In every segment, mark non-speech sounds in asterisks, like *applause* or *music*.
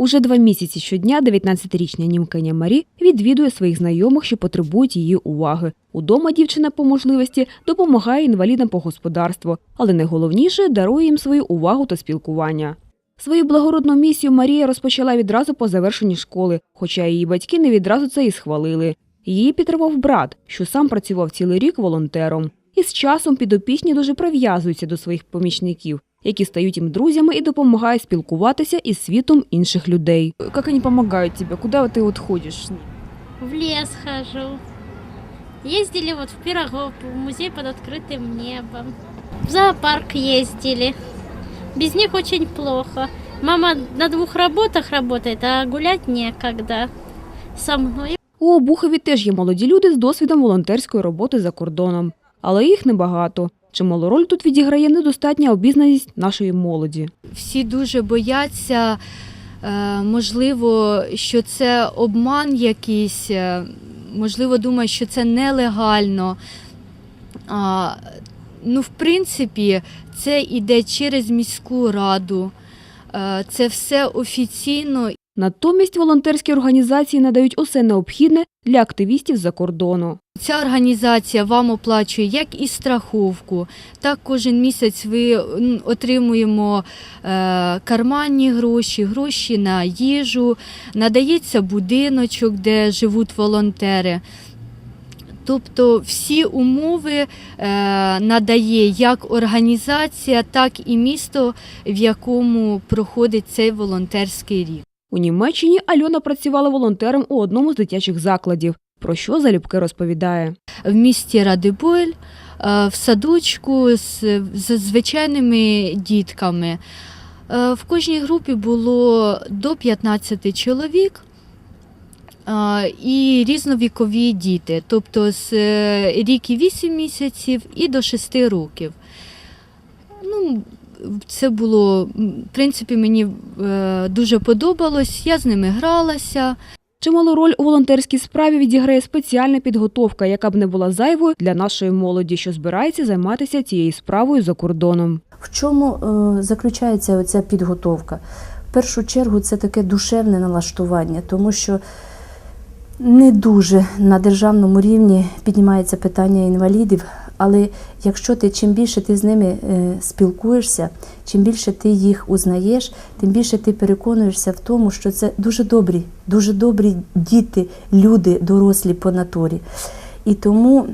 Уже два місяці щодня 19-річна німкиня Марі відвідує своїх знайомих, що потребують її уваги. Удома дівчина по можливості допомагає інвалідам по господарству, але найголовніше дарує їм свою увагу та спілкування. Свою благородну місію Марія розпочала відразу по завершенні школи, хоча її батьки не відразу це і схвалили. Її підтримав брат, що сам працював цілий рік волонтером. І з часом підопічні дуже прив'язуються до своїх помічників, які стають їм друзями і допомагають спілкуватися із світом інших людей. Як вони допомагають тобі? Куди ти от ходиш? В лес хожу. Ездили вот в Пирогов, в музей под открытым небом. В зоопарк ездили. Без них очень плохо. Мама на двух работах работает, а гулять некогда. Со мной. У Обухові теж є молоді люди з досвідом волонтерської роботи за кордоном, але їх небагато. Чималу роль тут відіграє недостатня обізнаність нашої молоді. всі дуже бояться, е, можливо, що це обман якийсь, е, можливо, думають, що це нелегально. Ну, в принципі, це йде через міську раду. Е, Це все офіційно Натомість волонтерські організації надають усе необхідне для активістів за кордону. Ця організація вам оплачує як і страховку, так кожен місяць ви отримуємо е, карманні гроші, гроші на їжу, надається будиночок, де живуть волонтери. Тобто всі умови е, надає як організація, так і місто, в якому проходить цей волонтерський рік. У Німеччині Альона працювала волонтером у одному з дитячих закладів, про що залюбки розповідає. в місті Радибойль, е, в садочку з, звичайними дітками. Е, В кожній групі було до 15 чоловік е, і різновікові діти, тобто з рік і 8 місяців і до 6 років. Ну, це було, в принципі, мені е, дуже подобалось. Я з ними гралася. Чималу роль у волонтерській справі відіграє спеціальна підготовка, яка б не була зайвою для нашої молоді, що збирається займатися цією справою за кордоном. В чому е, заключається оця підготовка? В першу чергу це таке душевне налаштування, тому що не дуже на державному рівні піднімається питання інвалідів, але якщо ти чим більше ти з ними е, спілкуєшся, чим більше ти їх узнаєш, тим більше ти переконуєшся в тому, що це дуже добрі, дуже добрі діти, люди, дорослі по натурі. І тому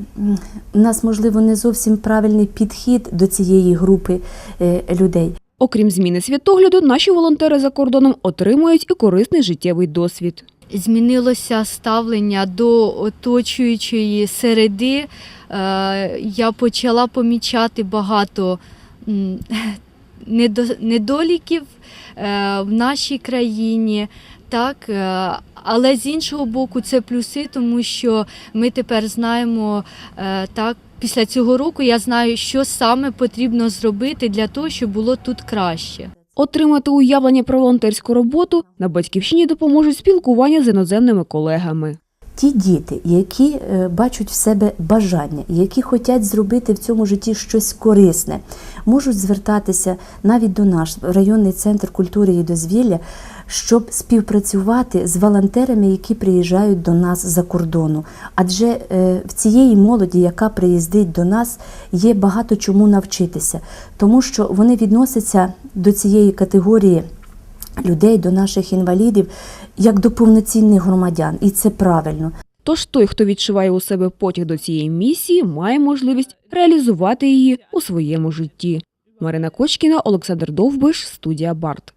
у нас, можливо, не зовсім правильний підхід до цієї групи е, людей. Окрім зміни світогляду, наші волонтери за кордоном отримують і корисний життєвий досвід. Змінилося ставлення до оточуючої середи. Е, Я почала помічати багато *laughs* недоліків е, в нашій країні. Так, е, але з іншого боку, це плюси, тому що ми тепер знаємо так. Після цього року я знаю, що саме потрібно зробити для того, щоб було тут краще. Отримати уявлення про волонтерську роботу на батьківщині допоможуть спілкування з іноземними колегами. Ті діти, які е, бачать в себе бажання, які хочуть зробити в цьому житті щось корисне, можуть звертатися навіть до нас, в районний центр культури і дозвілля, щоб співпрацювати з волонтерами, які приїжджають до нас за кордону. Адже е, в цієї молоді, яка приїздить до нас, є багато чому навчитися, тому що вони відносяться до цієї категорії людей, до наших інвалідів, як до повноцінних громадян, і це правильно. Тож той, хто відчуває у себе потяг до цієї місії, має можливість реалізувати її у своєму житті. Марина Кочкіна, Олександр Довбиш, студія Барт.